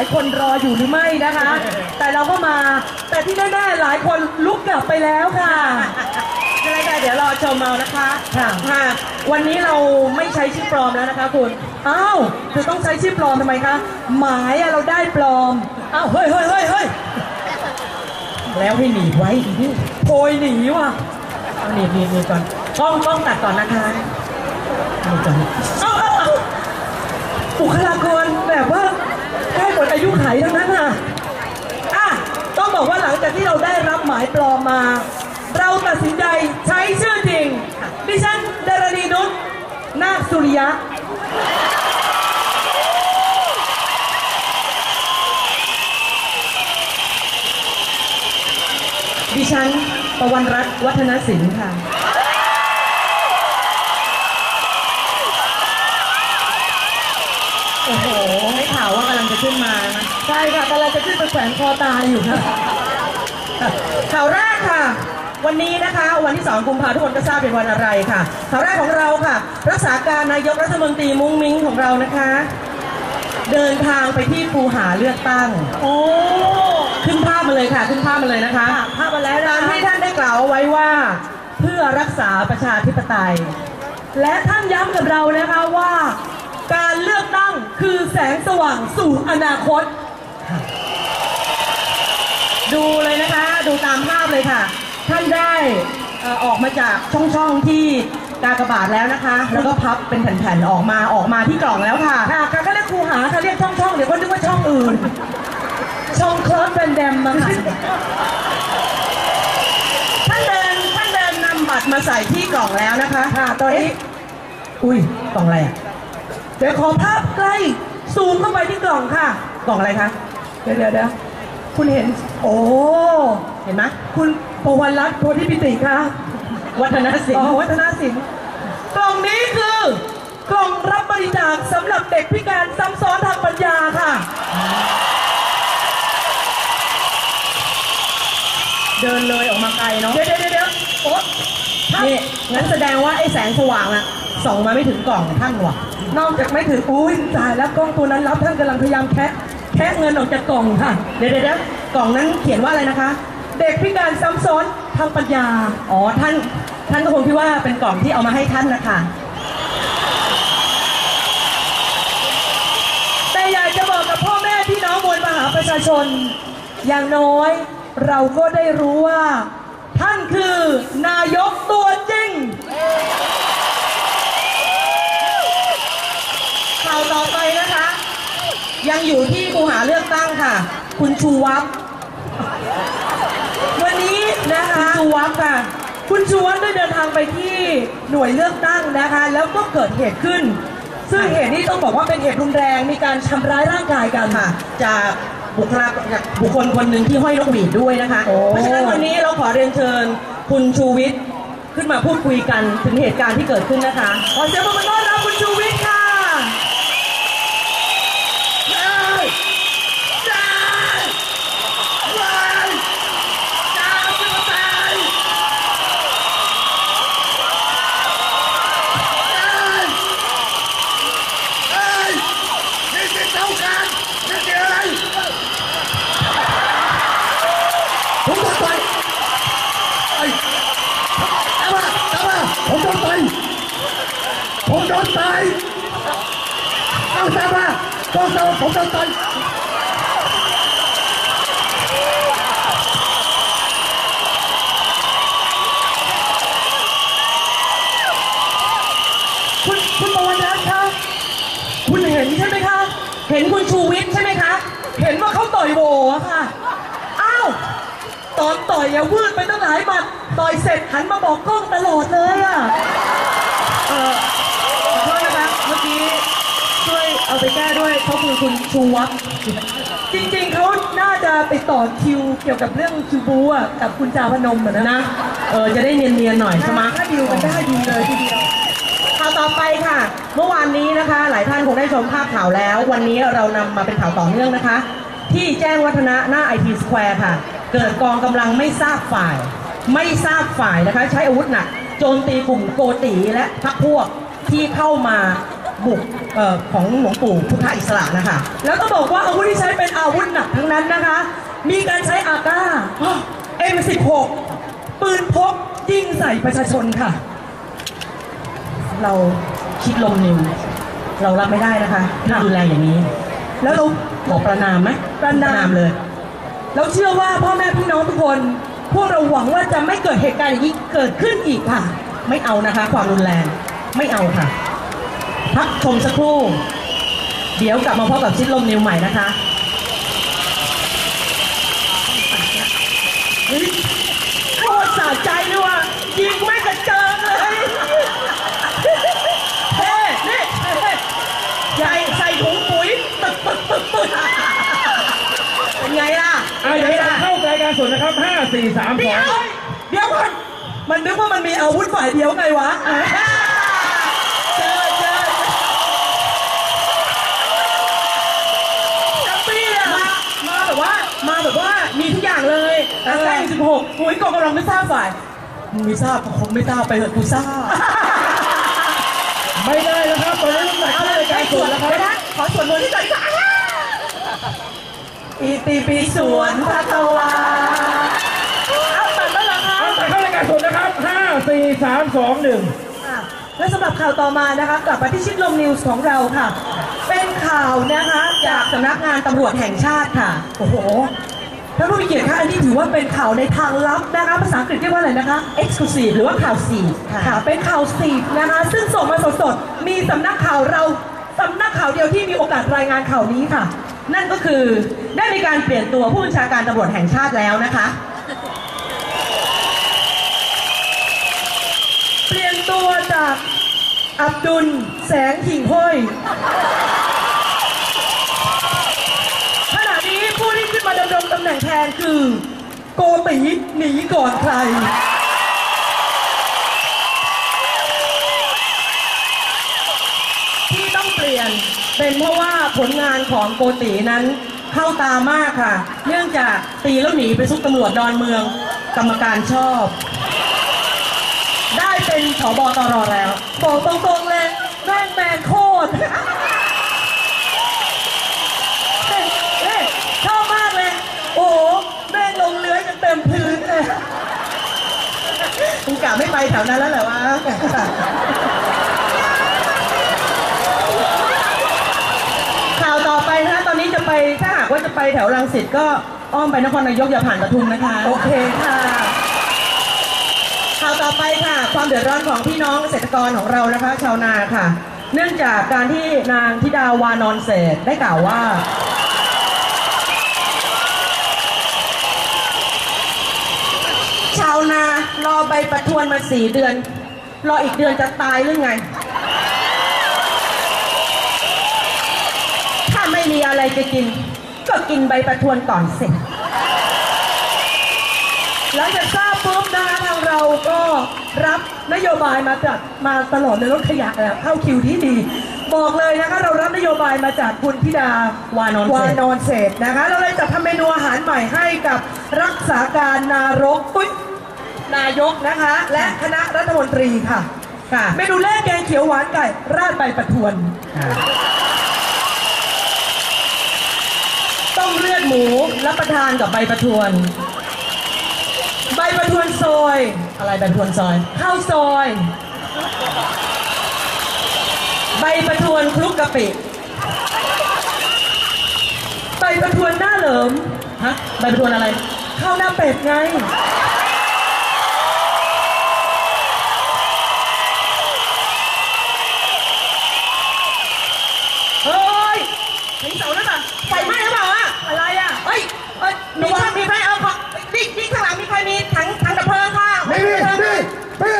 าบว่าหลายคนรออยู่หรือไม่นะคะ แต่เราก็มา แต่ที่แน่ๆหลายคนลุกกลับไปแล้วค่ะอะไรค่ะเดี๋ยวรอชมเอานะคะค่ะค่ะ วันนี้เราไม่ใช้ชื่อปลอมแล้วนะคะคุณอ้าวคือต้องใช้ชื่อปลอมทำไมคะหมายอะเราได้ปลอมอ้าวเฮ้ยเฮ้ยเฮ้ยเฮ้ยแล้วให้หนีบไว้อีนี่โพยหนีว่ะเอาหนีบหนีบหนีบก่อนกล้องกล้องตัดก่อนนะคะหนีบก่อนเอาเอาเอาบุคลากรแบบว่าใกล้ หมดอายุไขทั้งนั้นอะอะต้องบอกว่าหลังจากที่เราได้รับหมายปลอมมา เราตัดสินใจใช้ชื่อจริง ดิฉันดารณีนุชนาคสุริยะ ดิฉันประวันรัตน์วัฒนศิลป์ค่ะ โอ้โหให้ข่าวว่ากำลังจะขึ้นมานะใช่ค่ะกำลังจะขึ้นไปแขวนคอตายอยู่ค่ะข่าวแรกค่ะ วันนี้นะคะ วันที่ 2 กุมภาทุกคนก็ทราบเป็นวันอะไรค่ะข่าวแรกของเราค่ะ รักษาการนายกรัฐมนตรีมุ้งมิ้งของเรานะคะ เดินทางไปที่คูหาเลือกตั้ง โอ้ขึ้นภาพมาเลยค่ะ ขึ้นภาพมาเลยนะคะภาพมาแล้วตามที่ท่านได้กล่าวเอาไว้ว่าเพื่อรักษาประชาธิปไตย และท่านย้ำกับเรานะคะว่า การเลือกตั้งคือแสงสว่างสู่อนาคต ดูเลยนะคะ ดูตามภาพเลยค่ะ ท่านได้เอ่อออกมาจากช่องช่องๆที่กากบาทแล้วนะคะ แล้วก็พับเป็นแผ่นๆออกมาออกมาที่กล่องแล้วค่ะค่ะการก็เรียกครูหาเขาเรียกช่องช่องๆเดี๋ยวก็นึกว่าช่องอื่น ช่องคลอสแฟนแดมมาค่ะท่านเดินท่านเดินนำบัตรมาใส่ที่กล่องแล้วนะคะค่ะตอนนี้อุ้ยกล่องอะไรอะเดี๋ยวขอภาพใกล้ซูมเข้าไปที่กล่องค่ะ กล่องอะไรคะ เดี๋ยวเดี๋ยวเดี๋ยวคุณเห็น โอ้เห็นไหมคุณประวันรัตน์โพธิปิติค่ะ วัฒนศิลป์อ๋อวัฒนศิลป์กล่องนี้คือกล่องรับบริจาคสำหรับเด็กพิการซ้ำซ้อนทางปัญญาค่ะ เดินเลยออกมาไกลเนาะเดี๋ยวเดี๋ยวเดี๋ยวโอ๊ตนี่งั้นแสดงว่าไอ้แสงสว่างอะส่องมาไม่ถึงกล่องท่านว่ะ นอกจากไม่ถึงอุ้ยตายแล้วกล้องตัวนั้นรับท่านกำลังพยายามแคะ แคะเงินออกจากกล่องค่ะเดี๋ยวเดี๋ยวเดี๋ยวกล่องนั้นเขียนว่าอะไรนะคะ เด็กพิการซ้ำซ้อนทางปัญญา อ๋อท่านท่านก็คงคิดว่าเป็นกล่องที่เอามาให้ท่านนะคะแต่อยากจะบอกกับพ่อแม่พี่น้องมวลมหาประชาชน อย่างน้อยเราก็ได้รู้ว่า ท่านคือนายกตัวจริงข่าวต่อไปนะคะ ยังอยู่ที่คูหาเลือกตั้งค่ะ คุณชูวัฒน์วันนี้นะคะคุณชูวัฒน์ค่ะ คุณชูวัฒน์ได้เดินทางไปที่หน่วยเลือกตั้งนะคะ แล้วก็เกิดเหตุขึ้น ซึ่งเหตุนี้ต้องบอกว่าเป็นเหตุรุนแรงมีการทำร้ายร่างกายกันค่ะ จากบุคลากรจากบุคคลคนหนึ่งที่ห้อยนกหวีดด้วยนะคะเพราะฉะนั้นวันนี้เราขอเรียนเชิญคุณชูวิทย์ขึ้นมาพูดคุยกันถึงเหตุการณ์ที่เกิดขึ้นนะคะ ขอเสียงปรบมือต้อนรับคุณชูวิทย์ค่ะ นี่คือเท่ากันนี่คืออะไร ผมต้องไปไอ้ตามมาตามมาผมต้องไป ผมโดนตายเอาตามมาต้องตามผมโดนตาย คุณคุณปวันรัตน์คะคุณเห็นใช่ไหมคะ เห็นคุณชูวิทย์ใช่ไหมคะ เห็นว่าเขาต่อยโบอะค่ะ อ้าว ตอนต่อยอย่าวืดไปตั้งหลายหมัด ต่อยเสร็จหันมาบ อกกล้องตลอดเลยอะเออขอโทษนะคะเมื่อกี้ช่วยเอาไปแก้ด้วยเขาคือคุณชูวัฒน์จริงๆเขาน่าจะติดต่อคิวเกี่ยวกับเรื่องคิวบูอะกับคุณจาพนมอะนะเออจะได้เนียนๆหน่อยใช่ไหมถ้าดิวกันได้ดีเลยทีเดียวข่าวต่อไปค่ะ เมื่อวานนี้นะคะ หลายท่านคงได้ชมภาพข่าวแล้ว วันนี้เรานำมาเป็นข่าวต่อเนื่องนะคะ ที่แจ้งวัฒนะหน้าไอทีสแควร์ค่ะ เกิดกองกำลังไม่ทราบฝ่าย ไม่ทราบฝ่ายนะคะ ใช้อาวุธหนักโจมตีกลุ่มโกตีและพรรคพวกที่เข้ามาบุกเอ่อของหลวงปู่พุทธอิสระนะคะ แล้วก็บอกว่าอาวุธที่ใช้เป็นอาวุธหนักทั้งนั้นนะคะ มีการใช้อาก้า M16 ปืนพกยิงใส่ประชาชนค่ะ เราคิดลมนิวเรารับไม่ได้นะคะที่รุนแรงอย่างนี้ แล้วเราขอประนามไหมประนามเลย เราเชื่อว่าพ่อแม่พี่น้องทุกคน พวกเราหวังว่าจะไม่เกิดเหตุการณ์อย่างนี้เกิดขึ้นอีกค่ะ ไม่เอานะคะ ความรุนแรงไม่เอาค่ะพักชมสักครู่ เดี๋ยวกลับมาพบกับชิดลมนิวใหม่นะคะเฮ้ยโคตรสะใจเลยว่ะยิงไม่กระเจิงเลย เฮ้นี่เฮ้ใหญ่ใส่ถุงปุ๋ยตึกตึกตึกตึกเป็นไงล่ะ อะเดี๋ยวเราเข้ารายการ สดนะครับ 5 4 3เดี๋ยว2เดี๋ยวก่อนมันนึกว่ามันมีอาวุธฝ่ายเดียวไงวะเจอเจอจับปี้อะมามาแบบว่ามาแบบว่ามีทุกอย่างเลยแต่แค่สิบหกหุยกองกำลังไม่ทราบฝ่ายมึงไม่ทราบก็คงไม่ทราบไปเถอะกูทราบไม่ได้นะครับตอนนี้ต้องเข้ารายการสดแล้วครับเดี๋ยวนะขอสวดมนต์ที่ใจก่อน อีตีปีสวนพระตะวันเอาตัดแล้วเหรอคะเอาแต่เข้ารายการสดนะครับ5 4 3 2 1อะและสำหรับข่าวต่อมานะคะกลับมาที่ชิดลมนิวส์ของเราค่ะ เป็นข่าวนะคะจากสำนักงานตำรวจแห่งชาติค่ะ โอ้โหท่านผู้มีเกียรติคะอันนี้ถือว่าเป็นข่าวในทางลับนะคะภาษาอังกฤษเรียกว่าอะไรนะคะ exclusive หรือว่าข่าวสีค่ะ เป็นข่าวสีนะคะ ซึ่งส่งมาสดๆ มีสำนักข่าวเราสำนักข่าวเดียวที่มีโอกาสรายงานข่าวนี้ค่ะ นั่นก็คือได้มีการเปลี่ยนตัวผู้บัญชาการตำรวจแห่งชาติแล้วนะคะ เปลี่ยนตัวจากอับดุลแสงหิ่งห้อยขณะนี้ผู้ที่ขึ้นมาดำรงตำแหน่งแทนคือ โกตีหนีก่อนใคร ที่ต้องเปลี่ยน เป็นเพราะว่าผลงานของโกตีนั้นเข้าตามากค่ะ เนื่องจากตีแล้วหนีไปซุกตำรวจดอนเมือง กรรมการชอบ ได้เป็นผบตรแล้วบอกตรงๆเลยแม่งแมนโคตรเฮ้ยเฮ้ยชอบมากเลย โอ้แม่งลงเลื้อยกันเต็มพื้นเลยคุณกะไม่ไปแถวนั้นแล้วเหรอวะ ข่าวต่อไปนะคะตอนนี้จะไปถ้าหากว่าจะไปแถวรังสิตก็อ้อมไปนครนายกอย่าผ่านปทุมนะคะ โอเคค่ะ ข่าวต่อไปค่ะ ความเดือดร้อนของพี่น้องเกษตรกรของเรานะคะ ชาวนาค่ะ เนื่องจากการที่นางธิดาวานอนเศษได้กล่าวว่า ชาวนารอใบประทวนมาสี่เดือน รออีกเดือนจะตายหรือไงถ้าไม่มีอะไรจะกิน ก็กินใบประทวนก่อนเสร็จ หลังจากทราบปุ๊บนะคะทางเราก็รับนโยบายมาจากมาตลอดในรถขยะแล้วเข้าคิวที่ดี บอกเลยนะคะเรารับนโยบายมาจากคุณธิดาวานอนวานอนเศษนะคะ เราเลยจัดทำเมนูอาหารใหม่ให้กับรักษาการนารกอุ๊ยนายกนะคะ และคณะรัฐมนตรีค่ะ ค่ะ เมนูแรกแกงเขียวหวานไก่ราดใบประทวน ต้มเลือดหมูรับประทานกับใบประทวน ใบประทวนซอย อะไรใบประทวนซอยข้าวซอย ใบประทวนคลุกกะปิใบประทวนหน้าเหลิมฮะใบประทวนอะไรข้าวหน้าเป็ดไง เฮ้ยถึงเสาแล้วป่ะไฟไหม้หรือเปล่าอะอะไรอะเฮ้ยเอ้ยมีใครมีใครเอาของนี่นี่ข้างหลังมีใครมีถังถังดับเพลิงค่ะ นี่นี่นี่นี่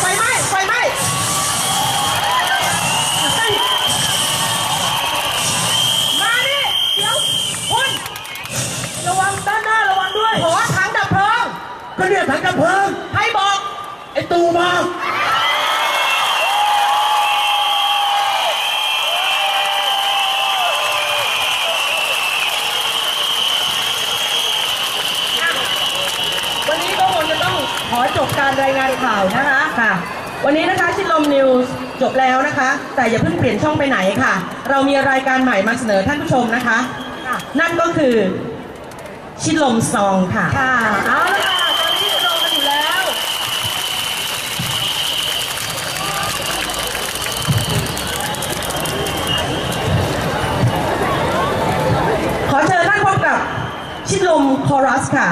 ไฟไหม้ไฟไหม้เฮ้ยมาดิเดี๋ยวคุณระวังด้านหน้าระวัง บการรายงานข่าวนะคะค่ะ วันนี้นะคะชิดลมนิวส์จบแล้วนะคะ แต่ อย่าเพิ่งเปลี่ยนช่องไปไหนค่ะ เรามีรายการใหม่มาเสนอท่านผู้ชมนะคะ นั่นก็คือชิดลมซองค่ะค่ะเอาละค่ะตอนนี้รอกันอยู่แล้ว ขอเชิญท่านพบกับชิดลมคอรัสค่ะ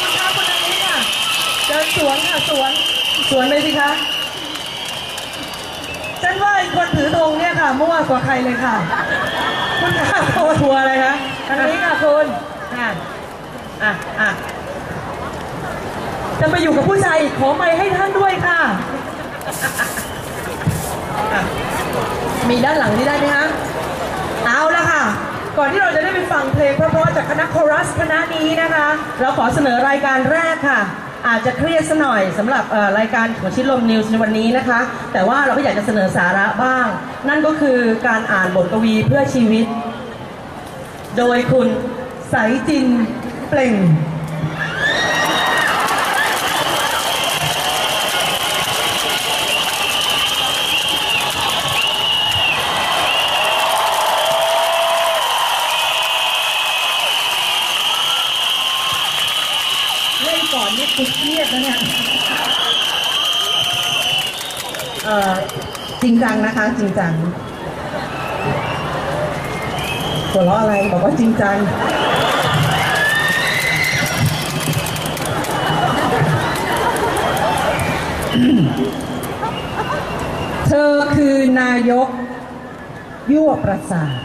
คุณคะคุณทางนี้ค่ะเดินสวนค่ะสวน สวนเลยสิคะ ฉันว่าไอ้คนถือธงเนี่ยค่ะมั่วกว่าใคร เลยค่ะ คุณค่ะโทรทัวร์อะไรคะทางนี้ค่ะคุณค่ะอะอะจะไปอยู่กับผู้ชายอีกขอไมค์ให้ท่านด้วยค่ะอะ มีด้านหลังนี้ได้ไหมคะเอาละค่ะ ก่อนที่เราจะได้ไปฟังเพลงเพราะๆจากคณะคอรัสคณะนี้นะคะ เราขอเสนอรายการแรกค่ะ อาจจะเครียดสะหน่อยสำหรับรายการของชิดลมนิวส์ในวันนี้นะคะ แต่ว่าเราก็อยากจะเสนอสาระบ้าง นั่นก็คือการอ่านบทกวีเพื่อชีวิต โดยคุณสายจินเปล่ง เล่นก่อนนี่คุกเครียดนะเนี่ย เอ่อจ ริงจังนะคะจริงจังหัวเราะอะไรบอกว่าจริงจังเธอคือนายก ยั่วประสาท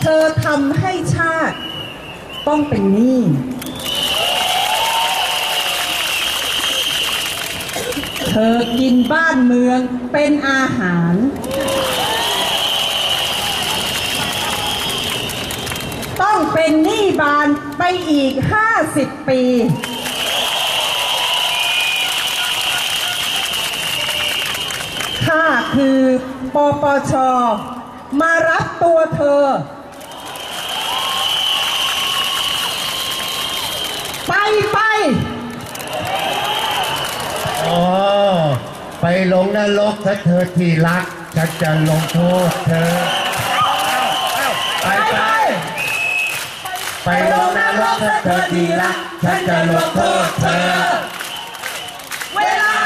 เธอทำให้ชาติต้องเป็นหนี้ เธ อกินบ้านเมืองเป็นอาหาร ต้องเป็นหนี้บานไปอีก 50 ปี ข้าคือปปช มารับตัวเธอ ไป ไปลงนรกถ้าเธอที่รัก ฉันจะลงโทษเธอ ไปไปไปลงนรกถ้าเธอที่รัก ฉันจะลงโทษเธอ เวลา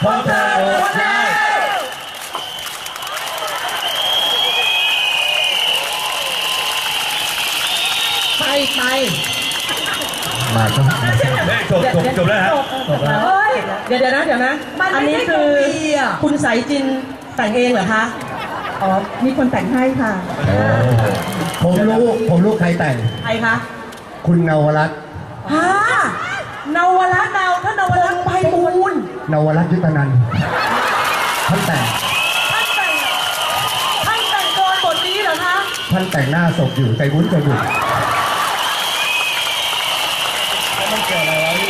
เพราะเธออดได้ไปไป มาต้องเฮ้ยจบจบจบแล้วฮะจบแล้ว เฮ้ยเดี๋ยวเดี๋ยวนะเดี๋ยวนะ มันไม่อันี้ใช่คือกวีอะ คุณสายจินแต่งเองเหรอคะ อ๋อ มีคนแต่งให้ค่ะ ผมรู้ผมรู้ใครแต่ง ใครคะคุณนวรัตน์ฮะนวรัตน์นาวท่านนวรัตน์ไพบูลย์นวรัตน์ยุทธนันท์ท่านแต่งท่านแต่งท่านแต่งกรบทนี้เหรอคะ ท่านแต่งหน้าศพอยู่ใจวุ้นใจบุญ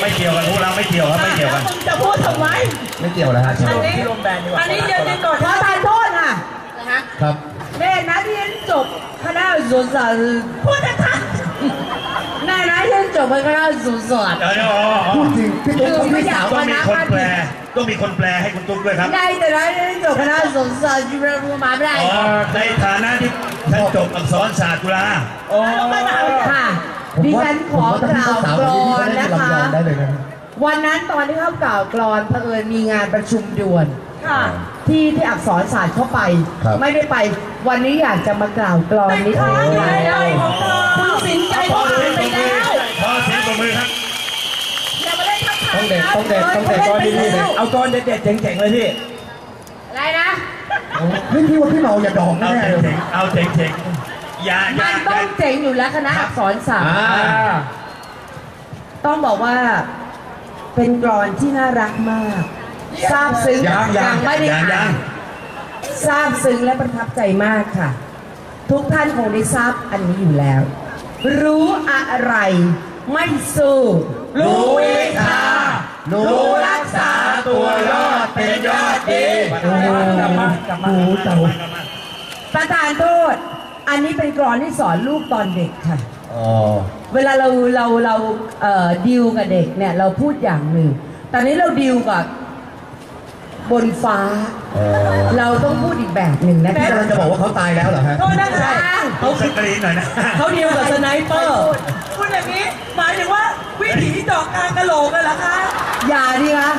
ไม่เกี่ยวกันพวกเราไม่เกี่ยวครับไม่เกี่ยวกัน มึงจะพูดทำไม ไม่เกี่ยวแล้วฮะอันนี้ที่ลมแบนดีกว่าอันนี้เดี๋ยวจะก่อนขอทานโทษค่ะนะคะครับแม่นะที่ฉันจบคณะสุสานพูดจะทันแม่นะที่ฉันจบคณะสุสานเดี๋ยวเดี๋ยวอ๋ออ๋อพูดจริงพี่ตุ๊กเขาไม่สาวต้องมีคนแปลต้องมีคนแปลให้คุณตุ๊กด้วยครับได้แต่นะที่ฉันจบคณะสุสานจุฬาลงมาไม่ได้อ๋อในฐานะที่ท่านจบอักษรศาสตร์จุฬาอ๋อค่ะ ดิฉันขอกล่าวกรอนนะคะได้เลยนะวันนั้นตอนที่เขากล่าวกรอนเผอิญมีงานประชุมด่วนค่ะที่ที่อักษรศาสตร์เข้าไปครับไม่ได้ไป วันนี้อยากจะมากล่าวกรอนนิดค้างอยู่ในนึงใจของเธอคุณสินใจขก็ออ่าเสียนงไปปรบมือแล้วขอเสียงปรบมือครับอย่ามาเล่นทักทายต้องเด็ดนะต้องเด็ดต้องเด็ดกรดีๆเลยเอากรเด็ดๆเจ๋งๆเลยพี่อะไรนะเฮ้ยพี่ว่าพี่เมาอย่าดองเอาแน่ๆเลยเจ๋งๆเอาเจ๋งๆ อย่าอย่ามันต้องเจ๋งอยู่แล้วคณะอักษรศาสตร์อ่า ต้องบอกว่าเป็นกรอนที่น่ารักมากซาบซึ้งยังยังไม่ได้ยังยัอ่างนซาบซึ้งและประทับใจมากค่ะ ทุกท่านคงได้ทราบอันนี้อยู่แล้ว รู้อะไรไม่สู้รู้วิชารู้รักษาตัวรอดเป็นยอดดี โอ้โหกลับมากลับมาโอ้โหเต่าประธานโทษ อันนี้เป็นกรอนที่สอนลูกตอนเด็กค่ะ อ๋อ เวลาเราเราเราเอ่อดิวกับเด็กเนี่ยเราพูดอย่างหนึ่ง แต่นี้เราดิวกับบนฟ้า เออเราต้องพูดอีกแบบหนึ่งนะพี่คะกำลังจะบอกว่าเขาตายแล้วเหรอฮะโทษนะคะเขาสกรีนหน่อยนะ เขาดีลกับสไนเปอร์พูดอย่างนี้ หมายถึงว่าวิถีเจาะกลางกะโหลกเลยเหรอคะ อย่าดิคะ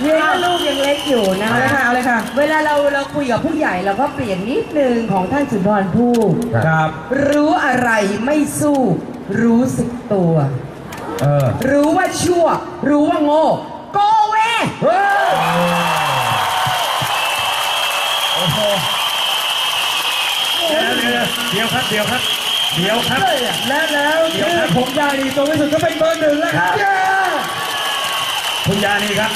เรียนว่าลูกยังเล็กอยู่นะเอาเลยค่ะเอาเลยค่ะ เวลาเราเราคุยกับผู้ใหญ่เราก็เปลี่ยนนิดนึงของท่านสุนทรภู่ครับ รู้อะไรไม่สู้ รู้สึกตัว เออรู้ว่าชั่ว รู้ว่าโง่ โกเวเฮ้ยเดี๋ยวเดี๋ยวเดี๋ยวครับ เดี๋ยวครับ เดี๋ยวครับ และแล้วชื่อผมยานีตรงที่สุดก็เป็นเบอร์หนึ่งแล้วครับ คุณยานีครับ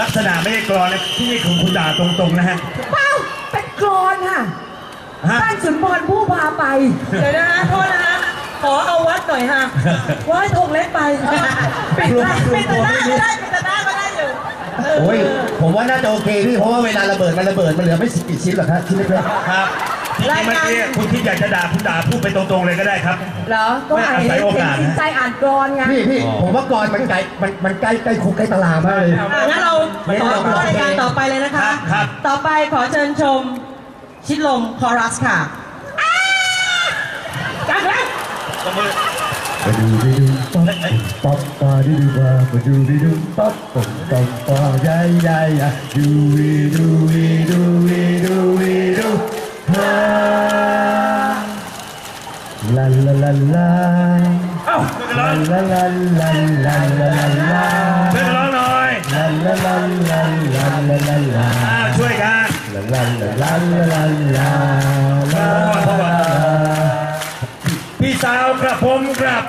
ลักษณะไม่ได้กรอนนะที่นี่คือคุณด่าตรงๆนะฮะ เป้าเป็นกรอนค่ะฮะ ท่านสุนทรผู้พาไป เดี๋ยวนะฮะโทษนะฮะขอเอาวัดหน่อยฮะว่าให้ธงเล็กไปปิดหน้าปิดแต่หน้าก็ได้ปิดแต่หน้าก็ได้อยู่เโอ้ยผมว่าน่าจะโอเคพี่เพราะว่าเวลาระเบิดมันระเบิดมันเหลือไม่สิบกี่ชิ้นหรอกครับชิ้นเล็กครับจ ริงๆเมื่อกี้คุณที่อยากจะด่าคุณด่าพูดไปตรงๆเลยก็ได้ครับ เหรอ ก็อ่านไม่อาศัยโอกาสนะเห็นใจอ่านกรอนไงๆพี่พี่ผมว่ากรมันไกลมันมันใกล้ใกล้คุกใกล้ตารางมากเลย อะงั้นเราต่อต่อรายการต่อไปเลยนะคะ ครับ ต่อไปขอเชิญชม ชิดลมคอรัสค่ะจังแล้วตบมือ มาดูดิดูป๊อปป๊อปปาดิดูปามาดูดิดูป๊อปป๊อปป๊อปปาใหญ่ใหญ่อะดูวีดูวีดูวีดูวีดูฮ่า ลาลาลาลาเอ้าช่วยกันร้ลาองลาลาลาลาลาลาช่วยกันร้องหน่อยลาลาลาลาลาลาลาลาอ่าช่วยกันลาลาลาลาลาลาลาลาพี่สาวกระผมกรับ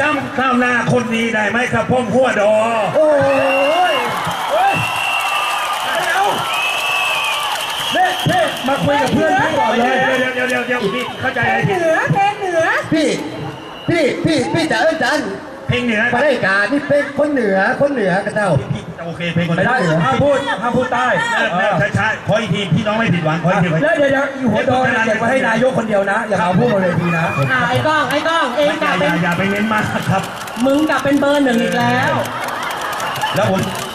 จำข้าวหน้าคนนี้ได้ไหมครับผมหัวดอ โอ้ย เดี๋ยว เพ่เพ่ มาคุยกับเพื่อนพี่ก่อนเลเดี๋ยวยเดี๋ยวเดี๋ยวเดี๋ยวพี่เข้าใจอะไรผิดเหนือเพลงเหนือพี่พี่พี่พี่จะเอิ้นจันเพลงเหนือมาได้การนี่เป็นคนเหนือคนเหนือกันเจ้า พี่โอเคเพลงคนไม่ได้เหรอห้ามพูดห้ามพูดใต้ช้าๆขออีกทีพี่น้องไม่ผิดหวังขออีกทีแล้วเดี๋ยวเดี๋ยวอยู่หัวโดนเก็บไว้ให้นายกคนเดียวนะ อย่าเอาพูดบนเวทีนะ อะไอ้ก้องไอ้ก้องเองอกลัย่าบเป็นอย่าไปเน้นมากครับ มึงกลับเป็นเบอร์หนึ่งอีกแล้ว แล้วผม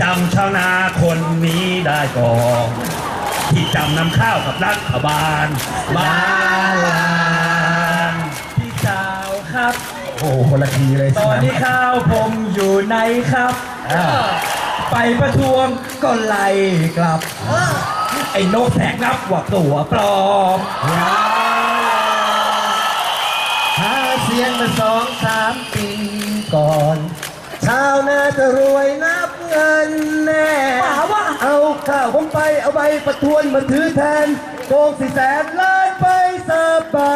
จำชาวนาคนนี้ได้ก่อนที่จำนำข้าวกับรัฐบาลบ้านลานพี่สาวครับ โอ้โหคนละทีเลยตอนนี้ข้าวผมอยู่ในครับ อ้าวไปประท้วงก็ไล่กลับ ไอ้นกแสกนับว่าตัวปลอมห ใบประทวนมาถือแทนโกงสี่แสนล้านไปสบา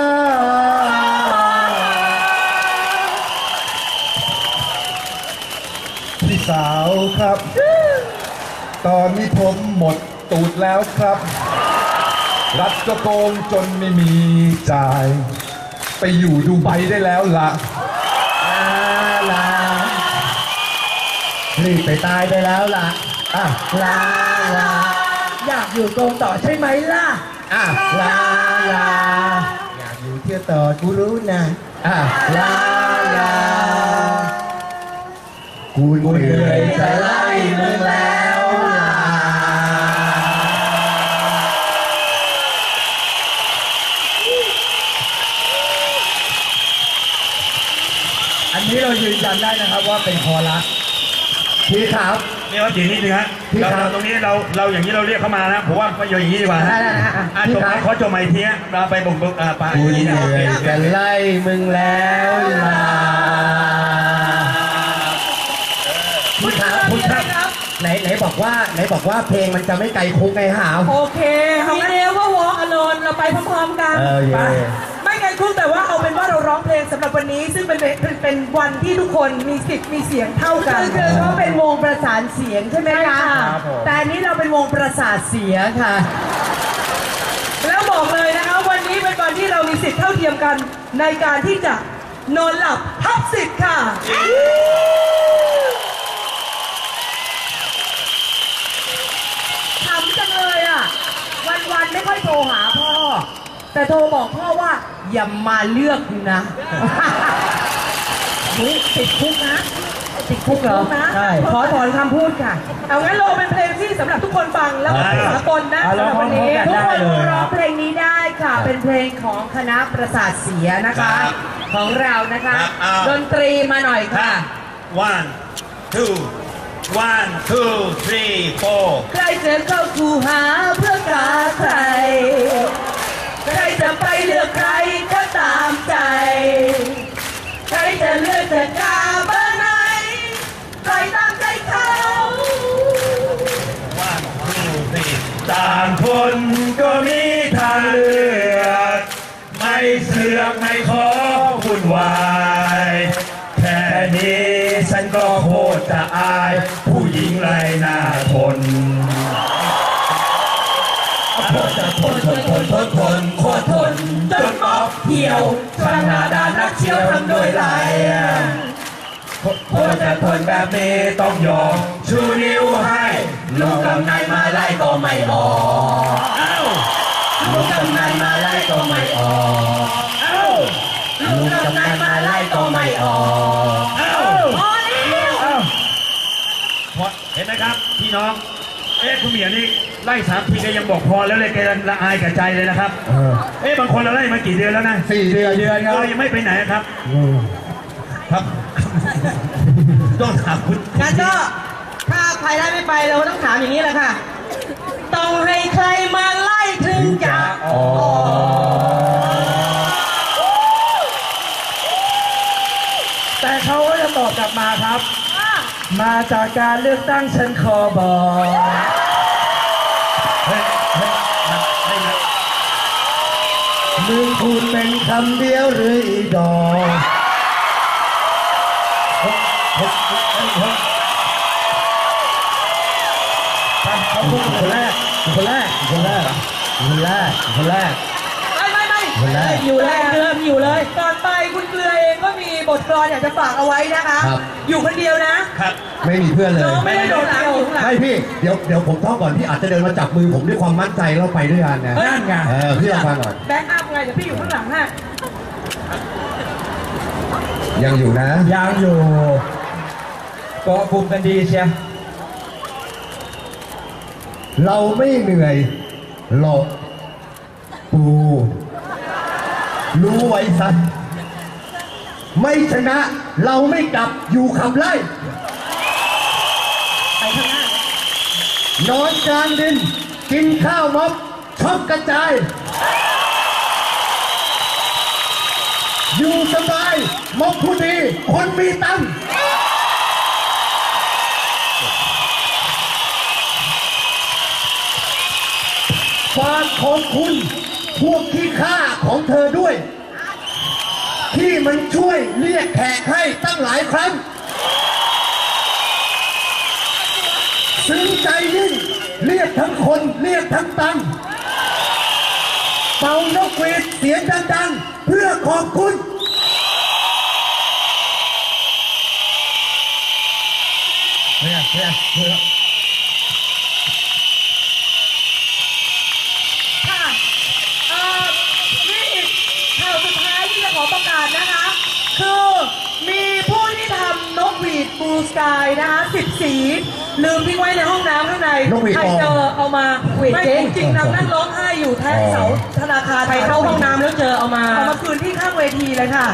ยพี่สาวครับ ตอนนี้ผมหมดตูดแล้วครับ รัฐก็โกงจนไม่มีจ่าย ไปอยู่ดูไบได้แล้วละลาลารีบไปตายได้แล้วล่ะอะลาลา อยากอยู่กรงต่อใช่ไหมล่ะอะลาลาอยากอยู่เที่ยวต่อกูรู้นะอะลาลากูเหนื่อยจะไล่มึงแล้วล่ะอันนี้เรายืนยันได้นะครับว่าเป็นคอรัสพี่ครับ นี่ว่าอย่างนี้นึงฮะ พี่เราครับเราตรงนี้เราเราอย่างนี้เราเรียกเข้ามานะผมว่าไม่อย่างนี้ดีกว่าได้ได้ได้อะอะพี่จบครัไปบขอจบใหม่ทีฮะเราไปบ่งบอกอ่าไปกูอย่างนี้เหนะนื่อยจะไล่มึงแล้วล่ะคุณไหนไหนบอกว่าไหนบอกว่าเพลงมันจะไม่ไกลคุกไงหาว โอเคมีเนวก็วอล์กอโลนเราไปพร้อมๆกัน เออเย่ ไปไม่ไงคุกแต่ว่าเอาเป็นว่าเราร้องเพลงสำหรับวันนี้ ซึ่งเป็นเป็นเป็นวันที่ทุกคนมีสิทธิ์มีเสียงเท่ากันคือคือเขาเป็นวงประสานเสียงใช่ไหมใช่คะค่ะครับผม แต่อันนี้เราเป็นวงประสาทเสียค่ะ แล้วบอกเลยนะคะวันนี้เป็นวันที่เรามีสิทธิ์เท่าเทียมกันในการที่จะนอนหลับทับสิทธิ์ค่ะทำจังเลยอะวันวันๆไม่ค่อยโทรหาพ่อ แต่โทรบอกพ่อว่าอย่ามาเลือกกูนะนี่ติดคุกนะติดคุกเหรอติดคุกนะใช่ ขอถอนคำพูดค่ะ เอางั้นเราเป็นเพลงที่สำหรับทุกคนฟังแล้วก็เป็นสากลนะเอาสำหรับวันนี้ลองทุกได้คนเลยร้องเพลงนี้ได้ค่ะ เป็นเพลงของคณะประสาทเสียนะคะ ครับของเรานะคะ ครับเอา ดนตรีมาหน่อยค่ะ one two one two three four ใครจะเข้าคูหาเพื่อกาใคร จะเลือกกาเบอร์ไหนใครตามใจเขาต่างคนก็มีทางเลือกไม่เสือกไม่ขอวุ่นวายแค่นี้ฉันก็โคตรจะอาย ผู้หญิงไรหน้าทน ทนทนทนทนโคตรทนจนมอบเที่ยวข้างหน้าด้านนักเชี่ยวทำโดยไรทนจะทนแบบนี้ต้องยอมชูนิ้วให้ลูกกำนันมาไล่ก็ไม่ออกเอ้าลูกกำนันมาไล่ก็ไม่ออกเอ้าลูกกำนันมาไล่ก็ไม่ออกเอ้าพอแล้วเอ้าพอเห็นไหมครับพี่น้อง เอ๊ะคุณเหมียนี่ ไล่สามทีแกยังบอกพอแล้วเลยแกละอายกับใจเลยนะครับ เออเอ๊ะบางคนเราไล่มากี่เดือนแล้วนะสี่เดือนเดือนครับเรายังไม่ไปไหนครับครับ ต้องถามคุณงั้นก็ถ้าใครได้ไม่ไปเราก็ต้องถามอย่างนี้แหละค่ะ ต้องให้ใครมาไล่ถึงจะอ๋อแต่เขาก็จะตอบกลับมาครับ มาจากการเลือกตั้งฉันคอบอเฮ้ยเฮ้ยมันไม่นะ มึงพูดเป็นคำเดียวหรืออีดอกเขาพูดคนแรกคนแรกคนแรกคนแรกคนแรก ไม่ไม่ไม่คนแรก อยู่เลยเกลือมอยู่เลย ก่อนไปคุณเกลือเองก็มีบทกลอนอยากจะฝากเอาไว้นะคะ อยู่คนเดียวนะ ครับ ไม่มีเพื่อนเลยน้องไม่ได้โดดหลังอยู่ข้างหลัง ไม่พี่เดี๋ยวเดี๋ยวผมท่องก่อนพี่อาจจะเดินมาจับมือผมด้วยความมั่นใจแล้วไปด้วยกันนะนั่นไง เออพี่ลองฟังก่อนแบ็กอัพไงเดี๋ยวพี่อยู่ข้างหลังฮะยังอยู่นะยังอยู่เกาะกลุ่มกันดีเชียเราไม่เหนื่อยหรอกปูรู้ไว้สัตว์ ไม่ชนะเราไม่กลับอยู่ขับไล่ ไปข้างหน้านอนกลางดิน กินข้าวม็อบช็อปกระจาย อยู่สบายม็อบผู้ดีคนมีตังค์ฝากของคุณ พวกที่ฆ่าของเธอด้วย ที่มันช่วยเรียกแขกให้ตั้งหลายครั้ง ซึ้งใจยิ่ง เรียกทั้งคนเรียกทั้งตังเป่านกหวีดเสียงดังๆ เพื่อขอบคุณเนี่ยเนี่ยเนี่ย สกายนะคะสิบสี ลืมทิ้งไว้ในห้องน้ำข้างในนกหวีดใครปลอม เจอเอามาหวีดไม่จริง จริงๆนางนั่งร้องไห้อยู่แท้เสาธนาคารไปเข้าห้องน้ำแล้วเจอเอามา เอามาคืนที่ข้างเวทีเลยค่ะ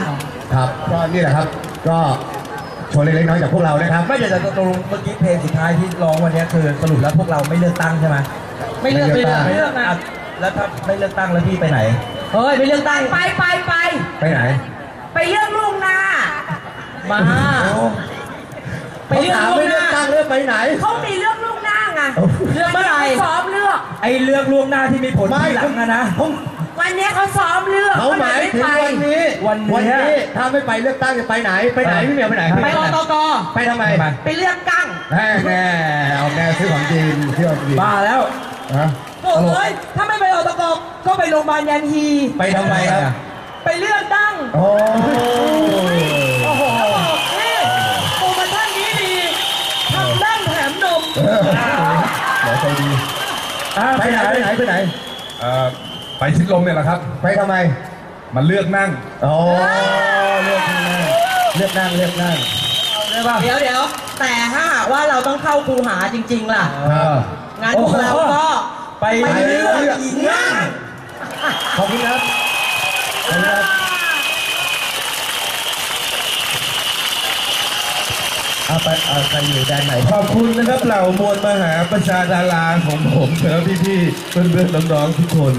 ครับก็นี่แหละครับ ก็โชว์เล็กๆน้อยๆจากพวกเรานะครับ ไม่เดี๋ยวจะตกลงเมื่อกี้เพลงสุดท้ายที่ร้องวันเนี้ยคือสรุปแล้วพวกเราไม่เลือกตั้งใช่ไหมไม่เลือกไม่ไม่เลืเลืออกกไม่เลือกนะอะแล้วถ้าไม่เลือกตั้งแล้วพี่ไปไหน เฮ้ยไปเลือกตั้งไปไปไปไปไหน ไปเลือกลูกหน้ามา โอ้ ไปเลือกถามล่วไม่งหเลือกน้าตั้งเลือกไปไหน เขามีเลือกลูเลือกเมื่อไหร่ซ้อมเลือก ไอ้เรื่องล่วงหน้าที่มีผลไม่ทีหลังอะนะผมวันนี้เขาซ้อมเลือกเขาหมายถึงวันนี้วันนี้ถ้าไม่ไปเลือกตั้งจะไปไหน ไปไหนพี่เหมียวไปไหนไปอตกไปทำไมไปไปเลือกตั้งแน่แน่เอาแน่ซื้อของกินซื้อของกินบ้าแล้วฮะโอ้ยถ้าไม่ไปอตกก็ไปโรงพยาบาลยันฮีไปทำไมครับไปเลือกตั้งโอ้ โอ้โหนี่โปรโมชั่นนี้ดีทำนั่งแถมนม เดี๋ยวใจดี อะไปไหนไปไหนไปไหน เอ่อไปชิดลมเนี่ยแหละครับ ไปทำไมมาเลือกนั่ง โอ้เลือกนั่งเลือกนั่งเลือกนั่งได้ป่ะเดี๋ยวเดี๋ยวแต่ถ้าหากว่าเราต้องเข้าคูหาจริง ๆ ล่ะ เออ งั้นพวกเราก็ไปไปเลือกเลือกอีกนั่งขอบคุณครับขอบคุณครับ เอาไปเอาไปอยู่แดนไหนขอบคุณนะครับเหล่ามวลมหาประชาดาราของผมเถอะพี่ๆเพื่อนๆน้องๆทุกคน